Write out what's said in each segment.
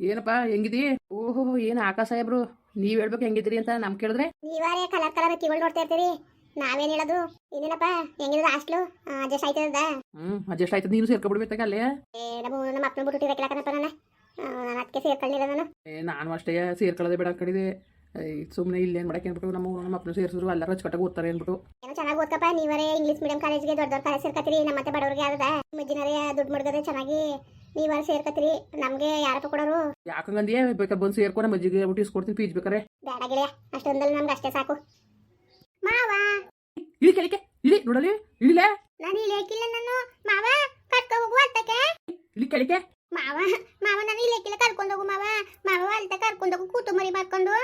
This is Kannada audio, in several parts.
ಏನಪ್ಪ ಹೆಂಗಿದಿ ಓಹೋ ಏನು ಆಕಾಶ ಸಾಹೇಬ್ರು ನೀವ್ ಹೇಳ್ಬೇಕು ಹೆಂಗಿದ್ರಿ ಅಂತ ನಮ್ ಕೇಳಿದ್ರೆ? ನೀವಾರೇ ಕಲರ್ ಕಲರ್ ಕಿಗಳು ನೋಡ್ತಾ ಇರ್ತೀರಿ. ನಾವೇನ್ ಹೇಳೋದು? ಇನ್ನೇನಪ್ಪ ಹೆಂಗಿರೋದು ಹಾಸ್ಟ್ಲು? ಅಡ್ಜಸ್ಟ್ ಆಯ್ತದ ಹ್ಮ್ ಅಡ್ಜಸ್ಟ್ ಆಯ್ತದ ನೀನು ಸೇರ್ಕೊಬಿಡ್ಬೇಕಾಗ ಅಲ್ಲೇ? ಏ ನಮ್ಮ ನಮ್ಮ ಅಪ್ಪನ ಬಿಟ್ಟು ಇರಕ್ಕಿಲ್ಲಕನಪ್ಪ ನನ್ನ ನಾನು. ಅದಕ್ಕೆ ಸೇರ್ಕೊಳ್ಳಿಲ್ಲ ನಾನು. ಏ ನಾನು ಅಷ್ಟೇ ಸೇರ್ಕೊಳ್ಳೋದೇ ಬೇಡ ಕಡಿದೆ ಸುಮ್ಮನೆ ಇಲ್ಲಿ ಏನು ಮಾಡಕ್ಕೆ ಅಂದ್ಬಿಟ್ಟು ನಮ್ಮ ನಮ್ಮ ಅಪ್ಪನ ಸೇರಿಸಿದ್ರು ಎಲ್ಲರೂ ಅಚ್ಚುಕಟ್ಟಾಗಿ ಓದ್ತಾರೆ ಅಂದ್ಬಿಟ್ಟು. ಏನೋ ಚೆನ್ನಾಗಿ ಓದ್ಕಪ್ಪ ನೀವರೇ ಇಂಗ್ಲೀಷ್ ಮೀಡಿಯಂ ಕಾಲೇಜ್ಗೆ ದೊಡ್ಡ ದೊಡ್ಡ ಕಾಲೇಜ್ ಸೇರ್ಕತ್ತೀರಿ ನಮ್ಮ ಮತ್ತೆ ಬಡವ್ರಿಗೆ ಯಾವ್ದದ ಮಜ್ಜಿನರೇ ದುಡ್ಡು ಮಡ್ಗದೆ ಚೆನ್ನಾಗಿ ನೀವಾರ ಸೇರ್ಕತ್ತೀರಿ ನಮಗೆ ಯಾರಪ್ಪ ಕೊಡೋರು. ಯಾಕಂಗಂದಿಯೇ ಬೇಕ ಬಂದು ಸೇರ್ಕೊ ನಮ್ಮ ಮಜ್ಜಿಗೆ ಊಟ ಇಸ್ಕೊಡ್ತೀನಿ ಪೀಜ್ ಬೇಕಾರೆ. ಬೇಡ ಗೆಳೆಯ ಅಷ್ಟೊಂದಲ್ಲಿ ನಮ್ಗೆ ಅಷ್ಟೇ ಸಾಕು. ಮಾವ! ಇಲ್ಲಿ ಕೆಳಕ್ಕೆ ಇಳಿ ನೋಡಲಿ ಇಳಿಲೆ ನಾನು ಇಲೇಕಿಲ್ಲ ನಾನು. ಮಾವ ಕರ್ಕೊ ಹೋಗು ಅಂತಕ್ಕೆ ಇಳಿ ಕೆಳಕ್ಕೆ ಮಾವ ಮಾವ ನಾನು ಹಾಕಿಲ್ಲ ಕರ್ಕೊಂಡು ಹೋಗು ಮಾವ. ಅಲ್ತ ಕರ್ಕೊಂಡು ಕೂತು ಮರಿ ಮಾಡ್ಕೊಂಡು.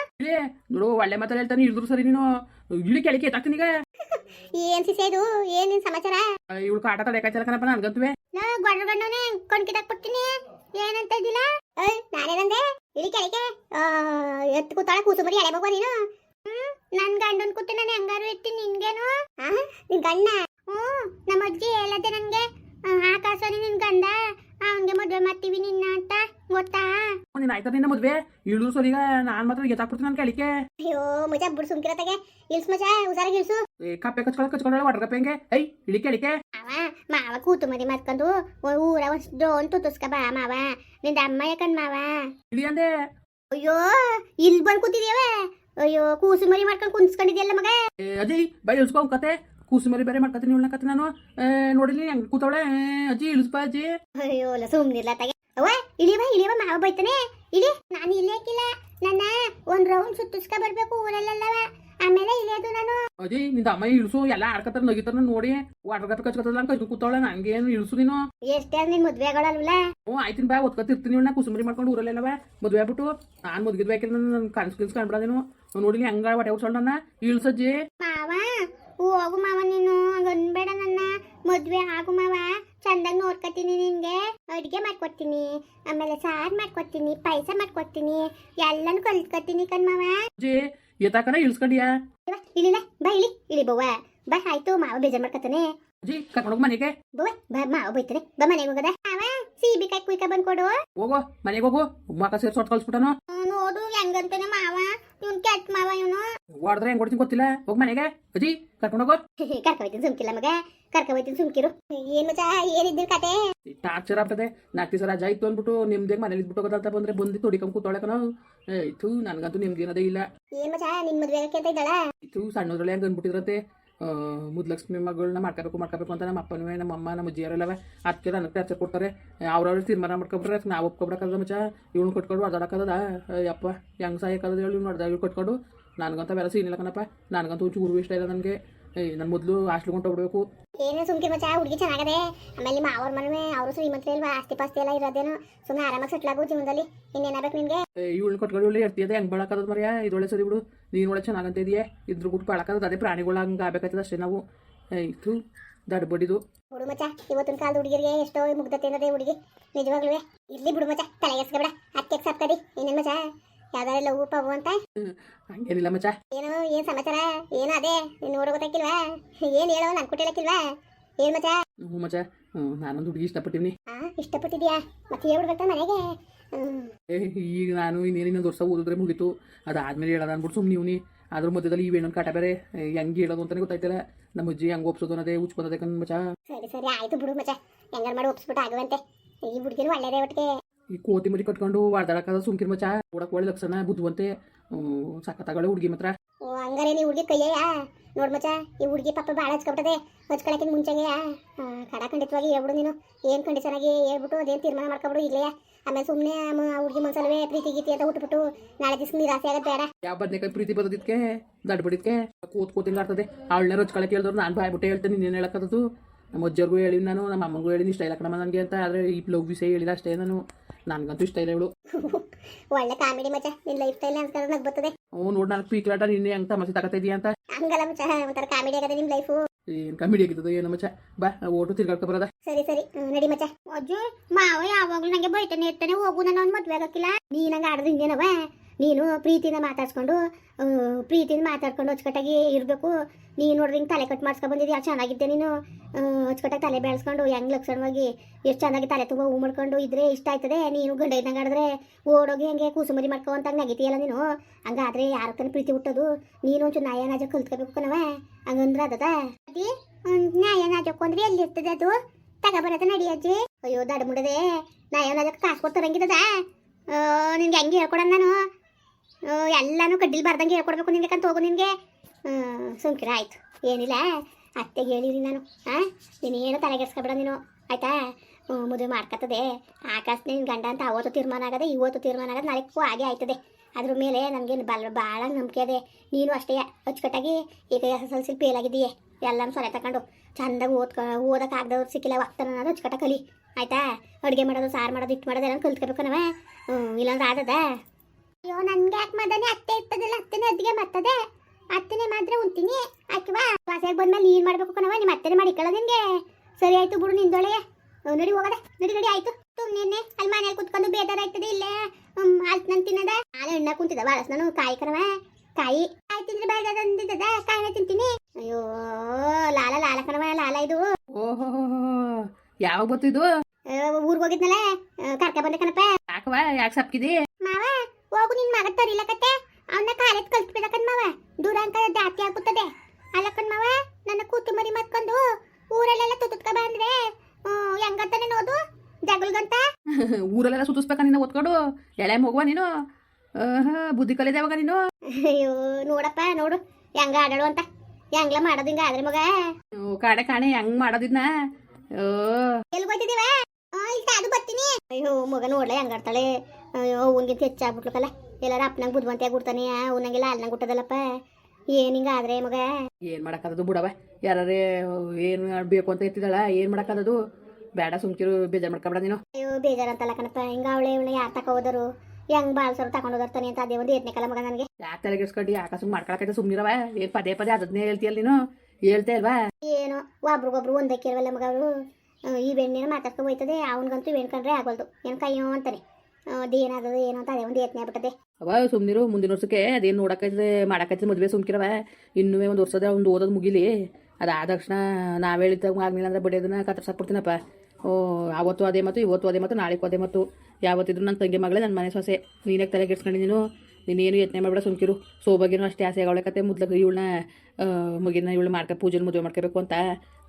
ನೋಡು ಒಳ್ಳೆ ಮಾತಾಡಿ ಹೇಳ್ತಾನೆ ಇಳಿದ್ರು ಸರಿ ನೀನು. ಇಳಿ ಕೆಳಕ್ಕೆ ಎತ್ತಾಕ್ತೀನಿ ಈಗ ಏನ್ ಸಿಸೆ ಇದು? ನಿನ್ ಸಮಾಚಾರ? ಇವಳು ಕಾಟ ತಡೆಕಾಯ್ತಲ್ಲ ಕಣಪ್ಪ ನನ್ಗಂತುವೆ. ನಾ ಗಂಡ ಗಂಡನೆ ಕಣ್ಕಿದಾಕ್ ಕೊಡ್ತೀನಿ ಏನಂತ ಇದ್ದಿಲ್ಲ ನಾನೇನಂದೆ ಇಳಿ ಕೆಳಕ್ಕೆ. ಎತ್ತು ಕೂತಾಳ ಕೂಸು ಮರಿ ಎಳೆ ಮಗು ನೀನು. ನನ್ ಗಂಡನ್ ಕೂತು ನಾನು ಹೆಂಗಾರು ಇರ್ತೀನಿ ನಿನ್ಗೇನು? ಆ ನಿನ್ ಗಂಡ? ಹ್ಮ್ ನಮ್ಮ ಅಜ್ಜಿ ಹೇಳದೆ ನಂಗೆ. ಆ, ಆಕಾಶನಿ ನಿನ್ ಗಂಡ. ಅವನ್ಗೆ ಮದ್ವೆ ಮಾಡ್ತೀವಿ ನಿನ್ನ ಅಂತ. ಗೊತ್ತಾ? ನಿನ್ನ ಮದ್ವೆ? ಇಳು ಸರಿ ಈಗ ನಾನು ಮಾತ್ರ ಎತ್ತಾಕ್ಬಿಡ್ತೀನಿ ನನ್ ಕೆಳಕ್ಕೆ ಅಯ್ಯೋ ಮಜಾ ಬಿಡು ಸುಮ್ಕಿರತ್ತಾಗೆ. ಇಲ್ಸ್ ಮಜಾ ಉಸಾರ ಇಲ್ಸು ಏ ಕಪ್ಪೆ ಕಚ್ಕೊಳ ವಾಟರ್ ಕಪ್ಪೆ ಹೆಂಗೆ? ಐ ಇಳಿಕೆ ಇಳಿಕೆ ಮಾವ ಮಾವ ಕೂತು ಮರಿ ಮಾಡ್ಕೊಂಡು ಒ- ಊರ ಒಂದ್ ಡ್ರೋನ್ ತುತ್ತುಸ್ಕ ಬಾ ಮಾವ. ನಿಂದ ಅಮ್ಮ ಯಾಕಂದ್ ಮಾವ. ಇಳಿ ಅಂದೆ. ಅಯ್ಯೋ ಇಲ್ಲಿ ಬಂದ್ ಕೂತಿದ್ಯವ? ಅಯ್ಯೋ ಕೂಸು ಮರಿ ಮಾಡ್ಕೊಂಡು ಕುಂತ್ಕೊಂಡಿದ್ಯಲ್ಲ ಮಗ. ಏ ಅಜ್ಜಿ ಬೈ ಇಳಿಸ್ಕೊ ಕತೆ. ಕೂಸು ಮರಿ ಬೇರೆ ಮಾಡ್ಕತ್ತೀನಿ ಇವಳನ್ನ ಕತೆ ನಾನು ನೋಡಿಲಿ ಹೆಂಗ್ ಕೂತವಳೆ? ಅಜ್ಜಿ ಇಳಿಸ್ಪ ಅಜ್ಜಿ. ಅಯ್ಯೋ ಸುಮ್ನಿಲ್ಲ ತಗೆ ಅವ್ವ ಇಳಿವ ಇಳಿವ ಮಾವ ಬೈತಾನೆ. ಇಳಿ ನಾನು ಇಳಿಯಕ್ಕಿಲ್ಲ ನನ್ನ ಒಂದ್ ರೌಂಡ್ ಸುತ್ತಿಸ್ಕ ಬರ್ಬೇಕು ಊರಲ್ಲವ ಆಮೇಲೆ ಇಳಿಯೋದು ನಾನು. ಅದೇ ನಿಂದ ಅಮ್ಮ ಇಳಿಸು ಎಲ್ಲ ಆಡ್ಕತ್ತಾರ ನಗಿತಾರ ನೋಡಿ. ವಾಟರ್ ಕಪ್ಪೆ ಕಚ್ಕತ್ತಲ್ಲ ಕಚ್ಚು ಕೂತವಳೆ ನಂಗೇನು ಇಳಿಸು ನೀನು? ಎಷ್ಟೇ ನಿನ್ ಮದ್ವೆ ಆಗೋಳಲ್ವಲ್ಲ? ಹ್ಞೂ ಆಯ್ತು ಬಾ ಒತ್ಕತ್ತಿರ್ತೀನಿ ಇವಳನ್ನ ಕುಸುಮರಿ ಮಾಡ್ಕೊಂಡು ಊರಲ್ಲೆಲ್ಲವ. ಮದುವೆ ಆಗ್ಬಿಟ್ಟು ನಾನು ಮದ್ಗಿದ್ ಬೇಕಿಲ್ಲ ನನ್ನ ಕನ್ಸು ಕಿನ್ಸ್ ಕಾಣ್ಬಿಡೋದೇನು ನೋಡಿಲಿ ಹಂಗ ಹೊಟ್ಟೆ ಉಡ್ಸೋಳು ನನ್ನ ಇಳಿಸಜ್ಜಿ ಮಾವ ಹೋಗು ಮಾವ ನೀನು ಹಂಗನ್ಬೇಡ ನನ್ನ. ಮದ್ವೆ ಆಗು ಮಾವ. ಚಂದಾಗಿ ನೋಡ್ಕೊತೀನಿ ನಿನ್ಗೆ. ಅಡುಗೆ ಮಾಡ್ಕೊಡ್ತೀನಿ ಆಮೇಲೆ ಸಾರು ಮಾಡ್ಕೊಡ್ತೀನಿ ಪಾಯಸ ಮಾಡ್ಕೊಡ್ತೀನಿ ಎಲ್ಲಾನು ಕಲ್ತ್ಕೊತೀನಿ ಕಣ್ಮವ. ಅಜ್ಜಿ ಎತ್ತಾಕನ ಇಳಿಸ್ಕೊಂಡಿಯಾ? ಇವ, ಇಳಿಲ ಬಾ ಇಳಿ ಇಳಿ ಬವ್ವ. ಬಾ ಆಯ್ತು ಮಾವ ಬೇಜಾರ್ ಮಾಡ್ಕೊತಾನೆ. ಅಜ್ಜಿ ಕರ್ಕೊಂಡೋಗಿ ಮನೆಗೆ? ಬವ್ವ ಬಾ ಮಾವ ಬೈತಾನೆ. ಬಾ ಮನೆಗೆ ಹೋಗದ. ಅವ ಸೀಬಿ ಕಾಯಿ ಕುಯ್ಕ ಬಂದ್ಕೊಡು. ಹೋಗೋ ಮನೆಗೆ ಹೋಗು. ಮಕ್ಕ ಸೇರಿ ಸೊಟ್ಟು ಕಳ್ಸ್ಬಿಟ್ಟನು. ನೋಡು ಹೆಂಗಂತಾನೆ ಮಾವ. ಇವ್ನ್ ಕೆಟ್ಟ ಮಾವ ಇವನು ಹೊಡೆದ್ರೆ ಹೆಂಗ್ ಹೊಡ್ತೀನಿ ಗೊತ್ತಿಲ್ಲ ಹೋಗ್ ಮನೆಗೆ ಅಜ್ಜಿ ಹೋಗೋ ಕರ್ಕ ಹೋಯ್ತೀನಿ ಸುಮ್ಕಿಲ್ಲ ಮಗ ಕರ್ಕ ಹೋಯ್ತೀನಿ ಸುಮ್ಕಿರು ಏನ್ ಮಚ ಏನಿದ್ದೀವಿ ಕತೆ ಟಾರ್ಚರ್ ಆಗ್ತದೆ ನಾಲ್ಕು ದಿವಸ ರಜಾ ಇತ್ತು ಅಂದ್ಬಿಟ್ಟು ನಿಮ್ದೇ ಮನೇಲಿ ಇದ್ಬಿಟ್ಟು ಹೋಗೋದಂತ ಬಂದ್ರೆ ಬಂದು ತೊಡಿಕೊಂಡ್ ಕೂತೊಳಕನ ಇತ್ತು ನನಗಂತೂ ನಿಮ್ಗೆ ಏನದೇ ಇಲ್ಲ ಏನ್ ಮಚ ನಿನ್ ಮದ್ವೆ ಆಗಕ್ಕೆ ಅಂತ ಇದ್ದಾಳ ಇತ್ತು ಸಣ್ಣದ್ರಲ್ಲಿ ಹೆಂಗೆ ಅಂದ್ಬಿಟ್ಟಿದ್ರತ್ತೆ ಮುದ್ಲಕ್ಷ್ಮಿ ಮಗಳನ್ನ ಮಾಡ್ಕೋಬೇಕು ಮಾಡ್ಕೋಬೇಕು ಅಂತ ನಮ್ಮ ಅಪ್ಪನೂ ನಮ್ಮ ಅಮ್ಮ, ನಮ್ಮ ಅಜ್ಜಿಯರೆಲ್ಲವ ಅದಕ್ಕೆ ನನಗೆ ಟಾರ್ಚರ್ ಕೊಡ್ತಾರೆ. ಅವ್ರವ್ರು ತೀರ್ಮಾನ ಮಾಡ್ಕೊಬಿಟ್ರೆ ನಾವು ಒಪ್ಕೊಬಿಡಕ್ಕದ ಮಚ್ಚ. ಇವ್ನು ಕೊಟ್ಕೊಂಡು ಅದಾಡಕ್ಕದ ಅಪ್ಪ ಹೆಂಗೆ ಸಾಯಕ್ಕದ ಹೇಳಿ ಇವ್ನು ಹೊಡೆದಾಗ ಕೊಟ್ಕೊಂಡು. ನನಗಂತ ಬೇರೆ ಸೀನಿಲ್ಲ ಕಣಪ್ಪ. ನನಗಂತೂ ಚೂರು ಇಷ್ಟ ಇಲ್ಲ ನನಗೆ. ನನ್ನ ಮೊದಲು ಹಾಸ್ಟ್ಲಿಗೆ ಹೊಂಟೋಗ್ಬಿಡ್ಬೇಕು ಏನು ಸುಮ್ಕೆ ಮಚ್ಚ ಹುಡುಗಿ ಚೆನ್ನಾಗದೆ. ಆಮೇಲೆ ಅವ್ರ ಮನೆ ಅವರು ಶ್ರೀಮಂತರೇ ಇಲ್ವಾ? ಆಸ್ತಿ ಪಾಸ್ತಿ ಎಲ್ಲ ಇರೋದೇನು? ಸುಮ್ಮನೆ ಆರಾಮಾಗಿ ಸೆಟ್ಲ್ ಆಗು ಜೀವನದಲ್ಲಿ. ಇನ್ನೇನಾಗಬೇಕು ನಿನ್ಗೆ ಇವಳು ಕೊಟ್ಕೊಂಡು ಇವಳು ಇರ್ತಿಯದೆ ಹೆಂಗೆ ಬಳಕದ ಮರ್ಯ? ಇದೊಳ್ಳೆ ಸರಿ ಬಿಡು. ನೀನು ಒಳ್ಳೆ ಚೆನ್ನಾಗಂತ ಇದೆಯೇ? ಇದ್ರ ಗುಟ್ಟು ಬಳಕದ ಅದೇ ಪ್ರಾಣಿಗಳು ಹಂಗೆ ಆಗ್ಬೇಕಾಗ್ತದೆ ಅಷ್ಟೇ ನಾವು. ಇತ್ತು ದಡ್ ಬಡಿದು. ಹುಡು ಮಚ್ಚ ಇವತ್ತಿನ ಕಾಲದ ಹುಡುಗಿರಿಗೆ ಎಷ್ಟೋ ಮುಗ್ಧತೆ ಅನ್ನೋದೇ ಹುಡುಗಿ. ನಿಜವಾಗ್ಲೂ ಇರ್ಲಿ ಬಿಡು ಮಚ ತಲೆಗೆಸ್ಕೊಬೇಡ ಅತ್ತೆ ಸಾಪ್ಕದಿ ಇನ್ನೇನು ಮಚ ಯಾವ್ದಾರ ಲವ್ ಪವು ಅಂತ? ಹಂಗೇನಿಲ್ಲ ಮಚ್ಚ. ಏನು ಏನ್ ಸಮಾಚಾರ? ಏನು ಅದೇ ನೋಡೋ ಗೊತ್ತಾಕಿಲ್ವಾ ಏನ್ ಹೇಳೋ ನನ್ ಕೊಟ್ಟಿಲ್ಲಕ್ಕಿಲ್ವಾ ಏನ್ ಮಚ ಹ್ಞೂ ಮಚ್ಚ ಹ್ಞೂ ನಾನೊಂದು ಹುಡುಗಿ ಇಷ್ಟಪಟ್ಟಿನಿ ಆ ಇಷ್ಟಪಟ್ಟಿದ್ಯಾ? ಮತ್ತೆ ಹೇಳ್ಬಿಡ್ಬೇಕ ಮನೆಗೆ. ಹ್ಮ್. ಏ ಈಗ ನಾನು ಇನ್ನೇನು ಇನ್ನೊಂದು ವರ್ಷ ಓದಿದ್ರೆ ಮುಗೀತು. ಅದಾದ್ಮೇಲೆ ಹೇಳದ ಅಂದ್ಬಿಟ್ಟು ಸುಮ್ಮನೆ ನೀವ್ನಿ ಅದ್ರ ಮಧ್ಯದಲ್ಲಿ ಇವೇನೊಂದು ಕಾಟ ಬೇರೆ ಹೆಂಗೆ ಹೇಳೋದು ಅಂತಾನೆ ಗೊತ್ತಾಯ್ತಲ್ಲ. ನಮ್ಮ ಅಜ್ಜಿ ಹೆಂಗೆ ಒಪ್ಸೋದು ಅನ್ನೋದೇ ಬಂದದೆ ಕಣ್ ಮಚ್ಚ. ಸರಿ ಸರಿ ಆಯ್ತು ಬಿಡು ಮಚ ಹೆಂಗಾರ ಮಾಡಿ ಒಪ್ಸ್ಬಿಟ್ಟು ಆಗುವಂತೆ. ಈ ಹುಡುಗಿನ ಒಳ್ಳೇದೇ ಒಟ್ಟಿಗೆ. ಈ ಕೋತಿ ಮರಿ ಕಟ್ಕೊಂಡು ವಾಡ್ದಾಡಕ್ಕದ ಸುಮ್ಕಿರ್ ಮಚ್ಚ ಕೊಡಕ್ಕೆ ಒಳ್ಳೆ ಲಕ್ಷಣ ಬುದ್ಧವಂತೆ ಸಖತ್ತಾಗಳೆ ಹುಡುಗಿ ಮಾತ್ರ. ಓ ಹಂಗಾರೆ ನೀ ಹುಡುಗಿ ಕೈಯಯ್ಯ? ನೋಡ್ ಮಚ ಈ ಹುಡುಗಿ ಪಾಪ ಭಾಳ ಹಚ್ಕೊಬಿಟ್ಟದೆ ಹಚ್ಕೊಳಕ್ಕೆ ಮುಂಚೆಗೆ. ಕಡ ಖಂಡಿತವಾಗಿ ಹೇಳ್ಬಿಡು ನೀನು. ಏನ್ ಆಗಿ ಹೇಳ್ಬಿಟ್ಟು ಅದೇನು ತೀರ್ಮಾನ ಮಾಡ್ಕೊಬಿಡು ಇಲ್ಲೇ ಆಮೇಲೆ ಸುಮ್ಮನೆ ಹುಡುಗಿ ಮನ್ಸಲ್ವೇ ಪ್ರೀತಿ ಗೀತಿ ಅಂತ ಹುಟ್ಬಿಟ್ಟು ನಾಳೆ ದಿವಸ ನಿರಾಸೆ ಆಗೋದು ಬೇಡ. ಯಾವ ಬದ್ನೇಕಾಯಿ ಪ್ರೀತಿ ಬರೋದಿದ್ಕೆ ದಡ್ ಬಡಿದ್ಕೆ ಕೋತ್ ಕೋತಿಂಗ್ ಆಗ್ತದೆ ಅವಳನ್ನ ರೊಚ್ಕೊಳಕ್ಕೆ ಹೇಳಿದ್ರು ನಾನು ಬಾಯ್ ಬಿಟ್ಟೆ ಹೇಳ್ತೇನೆ ನೀನು ಹೇಳಕ್ಕದ್ದು ನಮ್ಮ ಅಜ್ಜರ್ಗೂ ಹೇಳಿ ನಾನು ನಮ್ಮ ಅಮ್ಮಗೂ ಹೇಳಿ ಇಷ್ಟ ಇಲ್ಲ ಕಣಮ್ಮ ನನಗೆ ಅಂತ ಆದರೆ ಈ ಲವ್ ವಿಷಯ ಹೇಳಿಲ್ಲ ಅಷ್ಟೇ ನಾನು. ನನಗಂತೂ ಇಷ್ಟ ಇಲ್ಲ ಇವಳು. ಒಳ್ಳೆ ಕಾಮಿಡಿ ಮಚ್ಚ ನಿನ್ ಲೈಫ್ ಸ್ಟೈಲ್ ಅಂತ ನನಗೆ ಬರ್ತದೆ. ಹ್ಞೂ ನೋಡಿ ನಾನು ಪೀಕ್ಲಾಟ ನಿನ್ನೆ ಅಂತ ತಮಾಷೆ ತಗತಾ ಇದೀಯ ಅಂತ. ಹಂಗಲ್ಲ ಮಚ್ಚ ಒಂಥರ ಕಾಮಿಡಿ ಆಗದೆ ನಿಮ್ ಲೈಫು ಏನ್ ಕಾಮಿಡಿ ಆಗಿದ್ದು ಏನೋ ಮಚ್ಚ. ಬಾ ಓಟು ತಿರ್ಗಾಡ್ಕೊ ಬರೋದ? ಸರಿ ಸರಿ. ಹ್ಮ್, ನಡಿ ಮಚ್ಚ. ಅಜ್ಜು ಮಾವ ಯಾವಾಗ್ಲೂ ನಂಗೆ ಬೈತಾನೆ ಇರ್ತಾನೆ ಹೋಗು ನಾನು ಅವ್ನ ಮದ್ವೆ ಆಗಕ್ಕಿಲ್ಲ. ನೀ ನಂಗೆ ಆಡೋದು ಹಿಂಗೇನವ? ನೀನು ಪ್ರೀತಿನ ಮಾತಾಡ್ಸ್ಕೊಂಡು ಪ್ರೀತಿಯಿಂದ ಪ್ರೀತಿನ ಮಾತಾಡ್ಕೊಂಡು ಅಚ್ಚುಕಟ್ಟಾಗಿ ಇರಬೇಕು. ನೀನು ನೋಡ್ರಿ ಹಿಂಗೆ ತಲೆ ಕಟ್ ಮಾಡ್ಸ್ಕೊಂಡ್ ಬಂದಿದ್ಯಾ? ಚೆನ್ನಾಗಿದ್ದೆ ನೀನು? ಅಚ್ಚುಕಟ್ಟಾಗಿ ತಲೆ ಬೆಳೆಸ್ಕೊಂಡು ಹೆಂಗೆ ಲಕ್ಷಣವಾಗಿ ಎಷ್ಟು ಚೆನ್ನಾಗಿ ತಲೆ ತುಂಬ ಹೂ ಮಾಡ್ಕೊಂಡು ಇದ್ರೆ ಇಷ್ಟ ಆಯ್ತದೆ? ನೀನು ಗಂಡ ಇದ್ದಂಗೆ ಆಡಿದ್ರೆ ಓಡೋಗಿ ಹಂಗೆ ಕೂಸುಮರಿ ಮಾಡ್ಕೊಂತ ನಗಿತೀಯಲ್ಲ ನೀನು? ಹಂಗಾದ್ರೆ ಯಾರ ತನ ಪ್ರೀತಿ ಹುಟ್ಟೋದು? ನೀನು ಒಂಚೂರು ನಾಯ ನಾಜ ಕಲ್ತ್ಕೋಬೇಕು ಕಣವ ಹಂಗಂದ್ರೆ ಅದದ? ಅದಿ ನ್ಯಾಯ ನಾಜಕ್ಕು ಅಂದ್ರೆ ಎಲ್ಲಿರ್ತದೆ ಅದು? ತಗೊಬರತ್ತ ನಡಿ ಅಜ್ಜಿ. ಅಯ್ಯೋ ದಡ ಮುಡದೆ ನಾಯ ನಾಜಕ್ಕೆ ಕಾಸು ಕೊಡ್ತಾರಂಗಿದ್ದದ ನಿನ್ಗೆ ಹೆಂಗೆ ಹೇಳ್ಕೊಡೋಣ ನಾನು? ಎಲ್ಲಾನು ಕಡ್ಡಿಲ್ ಬರ್ದಂಗೆ ಹೇಳ್ಕೊಡ್ಬೇಕು ನಿನ್ಗೆ ಅಂತ ಹೋಗು ನಿನ್ಗೆ ಸುಮ್ಕಿರ, ಆಯ್ತು. ಏನಿಲ್ಲ ಅತ್ತೆಗೆ ಹೇಳಿರಿ ನಾನು. ಹಾಂ ನೀನೇನು ತಲೆಗೆಸ್ಕೊಬೇಡ ನೀನು. ಆಯ್ತಾ? ಮದುವೆ ಮಾಡ್ಕತ್ತದೆ. ಆಕಾಶ ನಿನ್ನ ಗಂಡ ಅಂತ ಅವತ್ತು ತೀರ್ಮಾನ ಆಗದೆ, ಇವತ್ತು ತೀರ್ಮಾನ ಆಗದೆ ನಾಲ್ಕು ಹಾಗೆ ಆಯ್ತದೆ. ಅದ್ರ ಮೇಲೆ ನನಗೇನು ಬಲ್ ಭಾಳ ನಂಬಿಕೆ ಅದೇ. ನೀನು ಅಷ್ಟೇ ಅಚ್ಚುಕಟ್ಟಾಗಿ ಈಗ S S L C fail ಆಗಿದ್ದೀಯ. ಎಲ್ಲನೂ ಸೊಲೆ ತಗೊಂಡು ಚಂದಾಗಿ ಓದ್ಕ ಆಗದವ್ರು ಸಿಕ್ಕಿಲ್ಲ ಹೋಗ್ತಾನ ನಾನು ಅಚ್ಚುಕಟ್ಟ ಕಲಿ. ಆಯ್ತಾ? ಅಡುಗೆ ಮಾಡೋದು, ಸಾರು ಮಾಡೋದು ಇಟ್ಟು ಮಾಡೋದು ಎಲ್ಲ ಕಲ್ತ್ಕೋಬೇಕು ನಾವೇ? ಇಲ್ಲಾಂದ್ರೆ ಆದದ ಅಯ್ಯೋ ನನ್ಗೆ ಯಾಕೆ ಮದನೆ ಅತ್ತೆ ಇರ್ತದಲ್ಲ ಅತ್ತೆನೇ ಅದ್ಗೆ ಮತ್ತದೆ ಅತ್ತೆನೇ ಮಾತ್ರ ಉಂತೀನಿ ಆಕಿವಾ ಕ್ಲಾಸಿಗೆ ಬಂದ್ಮೇಲೆ ನೀನು ಮಾಡ್ಬೇಕು ಕಣವ ನಿಮ್ಮ ಅತ್ತೆನೇ ಮಾಡಿಕೊಳ್ಳೋ ನಿನ್ಗೆ. ಸರಿ ಆಯ್ತು ಬಿಡು ನಿಂದೊಳೆ ನೋಡಿ ಹೋಗದೆ ನಡಿ ನಡಿ ಆಯ್ತು. ಸುಮ್ಮನೆ ಅಲ್ಲಿ ಮನೇಲಿ ಕುತ್ಕೊಂಡು ಬೇಜಾರ ಆಯ್ತದೆ ಇಲ್ಲೇ. ಆಯ್ತು ನಾನು ತಿನ್ನದ. ನಾನು ಎಣ್ಣ ಕುಂತಿದ ಬಾಳಸ್ ನಾನು ಕಾಯಿ ಕರವ ಕಾಯಿ. ಕಾಯಿ ತಿಂದ್ರೆ ಬೇಜಾರ ಅಂದಿದ್ದದ ಕಾಯಿನ ತಿಂತೀನಿ. ಅಯ್ಯೋ ಲಾಲ ಲಾಲ ಕಣವ ಲಾಲ ಇದು. ಓಹೋ ಯಾವಾಗ ಗೊತ್ತು ಇದು? ಊರಿಗೆ ಹೋಗಿದ್ನಲ್ಲ ಕರ್ಕ ಬಂದೆ ಕಣಪ್ಪ. ಯಾಕವ ಯಾಕೆ ಸಪ್ಕಿದಿ? ಮಾವ ಹೋಗು ನಿನ್ ಮಗ ತರಿಲಕತ್ತೆ ಅವನ್ನ ಕಾಲೇಜ್ ಕಲ್ಸ್ಬಿಡಕನ್ ಮಾವ. ದೂರ ಅಂತ ಜಾತಿ ಆಗುತ್ತದೆ ಅಲ್ಲಕನ್ ಮಾವ ನನ್ನ ಕೂತು ಮರಿ ಮತ್ಕೊಂಡು ಊರಲ್ಲೆಲ್ಲ ತುತ್ತುತ್ಕ ಬಂದ್ರೆ ಹೆಂಗಂತಾನೆ ನೋದು ಜಗಲ್ಗಂತ ಊರಲ್ಲೆಲ್ಲ ಸುತ್ತಿಸ್ಬೇಕ ನೀನು ಓದ್ಕೊಂಡು ಎಳೆ ಮಗುವ ನೀನು? ಬುದ್ಧಿ ಕಲಿದೇವಾಗ ನೀನು? ಅಯ್ಯೋ ನೋಡಪ್ಪ ನೋಡು ಹೆಂಗ ಆಡಾಡು ಅಂತ. ಹೆಂಗ್ಲ ಮಾಡೋದು ಹಿಂಗ ಆದ್ರೆ ಮಗ? ಕಾಡೆ ಕಾಣೆ ಹೆಂಗ್ ಮಾಡೋದಿದ್ನ ಓ. ಎಲ್ಲಿ ಇಲ್ಲಿ ಅದು ಬರ್ತೀನಿ. ಅಯ್ಯೋ ಮಗ ನೋಡ್ಲೆ ಹೆಂಗಾಡ್ತಾಳೆ ಅಯ್ಯೋ ಅವನಿಗೆ ಹೆಚ್ಚಾಗ್ಬಿಟ್ಲಕಲ್ಲ ಎಲ್ಲಾರ ಅಪ್ಪನಂಗೆ ಬುದ್ಧಿವಂತೆ ಆಗ್ಬಿಡ್ತಾನೆ ಅವನಂಗೆಲ್ಲ ಅಲ್ನಂಗೆ ಹುಟ್ಟದಲ್ಲಪ್ಪ. ಏನ್ ಹಿಂಗ ಆದ್ರೆ ಮಗ? ಏನ್ ಮಾಡಕ್ಕದದು ಬಿಡವ? ಯಾರೇ ಏನು ಬೇಕು ಅಂತ ಇತ್ತಿದಳ ಏನ್ ಮಾಡಕ್ಕದದು? ಬೇಡ ಸುಮ್ಕಿರು ಬೇಜಾರ್ ಮಾಡ್ಕೊಬೇಡ ನೀನು. ಅಯ್ಯೋ ಬೇಜಾರಂತಲ್ಲ ಕಣಪ್ಪ. ಹಿಂಗ ಅವಳೆ ಇವಳೆ ಯಾರ ತಕ ಹೋದರು? ಹೆಂಗ್ ಬಾಳ್ಸೋರು ತಗೊಂಡು ಹೋದರ್ತಾನೆ ಅಂತ ಅದೇ ಒಂದು ಏತ್ನೆ ಕಲ ಮಗ ನನಗೆ. ಯಾಕೆ ತಲೆಗೆಡ್ಸ್ಕೊಂಡು ಯಾಕೆ ಸುಮ್ ಮಾಡ್ಕೊಳಕೈತೆ ಸುಮ್ನಿರವ? ಏನ್ ಪದೇ ಪದೇ ಅದನ್ನೇ ಹೇಳ್ತೀಯಲ್ಲ ನೀನು? ಹೇಳ್ತಾ ಇಲ್ವಾ? ಏನೋ ಒಬ್ರಿಗೊಬ್ರು ಒಂದಕ್ಕೆ ಇರವಲ್ಲ ಮಗ ಅವರು ಈ ಬೆಣ್ಣೆನ ಮಾತಾಡ್ಕೊಂಡು ಹೋಯ್ತದೆ. ಅವನಿಗಂತೂ ಏನ್ ಕಂಡ್ರೆ ಆಗೋಲ್ದು. ಏನು ಕೈಯೋ ಅಂತಾನೆ. ಅದೇನಾದದು ಏನೋ ಅಂತ ಅದೇ ಒಂದು ಯತ್ನ ಆಗ್ಬಿಟ್ಟದೆ. ಅವ ಸುಮ್ನಿರು, ಮುಂದಿನ ವರ್ಷಕ್ಕೆ ಅದೇನು ನೋಡಕೈತೆ ಮಾಡಕೈತೆ ಮದುವೆ ಸುಮ್ಕಿರವ. ಇನ್ನೂ ಒಂದು ವರ್ಷದ ಒಂದು ಓದೋದು ಮುಗಿಲಿ. ಅದಾದ ತಕ್ಷಣ ನಾವ್ ಹೇಳಿದ್ದಾಗ ಆಗ್ಲಿಲ್ಲ ಅಂದ್ರೆ ಬಡಿಯೋದನ್ನ ಕತ್ತರ್ಸಾಕ್ಬಿಡ್ತೀನಪ್ಪ ಓ, ಅವತ್ತು ಅದೇ ಮತ್ತು ಇವತ್ತು ಅದೇ ಮತ್ತು ನಾಳೆಗೂ ಅದೇ ಮತ್ತು ಯಾವತ್ತಿದ್ರು ನನ್ನ ತಂಗಿ ಮಗಳೇ ನನ್ನ ಮನೆ ಸೊಸೆ. ನೀನೇ ತಲೆಗೆಡ್ಸ್ಕೊಂಡು ನೀನು. ನೀನೇನು ಯತ್ನೆ ಮಾಡಬೇಡ ಸುಮ್ಕಿರು. ಸೋಬಾಗಿನೂ ಅಷ್ಟೇ ಆಸೆ ಆಗವಳೆ ಕತೆ ಮುದ್ಲಗ ಇವಳನ್ನ ಮುಗಿನ ಇವಳು ಮಾಡ್ಕೊ, ಪೂಜೆನ ಮದುವೆ ಮಾಡ್ಕೋಬೇಕು ಅಂತ.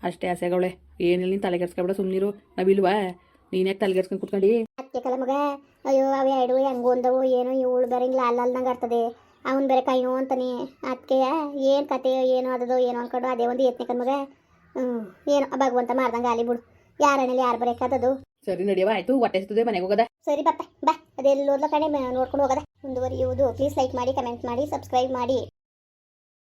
ಅಷ್ಟೇ ಆಸೆ ಆಗವಳೆ ಏನಿಲ್ಲ, ನೀನು ತಲೆಗೆಡ್ಸ್ಕೊಬೇಡ ಸುಮ್ಮನಿರು ನಾವಿಲ್ವಾ? ನೀನೇ ತಲೆಗೆಡ್ಸ್ಕೊಂಡು ಕುತ್ಕೊಂಡು. ಅದಕ್ಕೆ ಕಲ ಮಗ ಅಯ್ಯೋ ಅವು ಎರಡು ಹೆಂಗು ಒಂದವು ಏನೋ ಇವಳು ಬೇರೆ ಹಿಂಗೆ ಲಾಲ್ ಲಾಲ್ನಂಗೆ ಆಗ್ತದೆ ಅವನ್ ಬೇರೆ ಕೈಯೋ ಅಂತಾನೆ. ಅದಕ್ಕೆ ಏನ್ ಕತೆ ಏನೋ ಅದೋ ಏನೋ ಅನ್ಕೊಂಡು ಅದೇ ಒಂದು ಯತ್ನ ಕಲ್ ಮಗ. ಹ್ಞೂ ಏನೋ ಭಗವಂತ ಮಾಡ್ದಂಗೆ ಆಲಿ ಬಿಡು. ಯಾರನೇಲಿ ಯಾರು ಬರೋಕ್ಕದದು ಸರಿ ನಡಿಯವ ಆಯ್ತು ಹೊಟ್ಟೆ ಸಿಗ್ತದೆ ಮನೆಗೆ ಹೋಗದ. ಸರಿ ಬಪ್ಪ ಬಾ. ಅದೆಲ್ಲ ಕಡೆ ನೋಡ್ಕೊಂಡು ಹೋಗದ. ಮುಂದುವರಿಯುವುದು. ಪ್ಲೀಸ್ ಲೈಕ್ ಮಾಡಿ ಕಮೆಂಟ್ ಮಾಡಿ ಸಬ್ಸ್ಕ್ರೈಬ್ ಮಾಡಿ.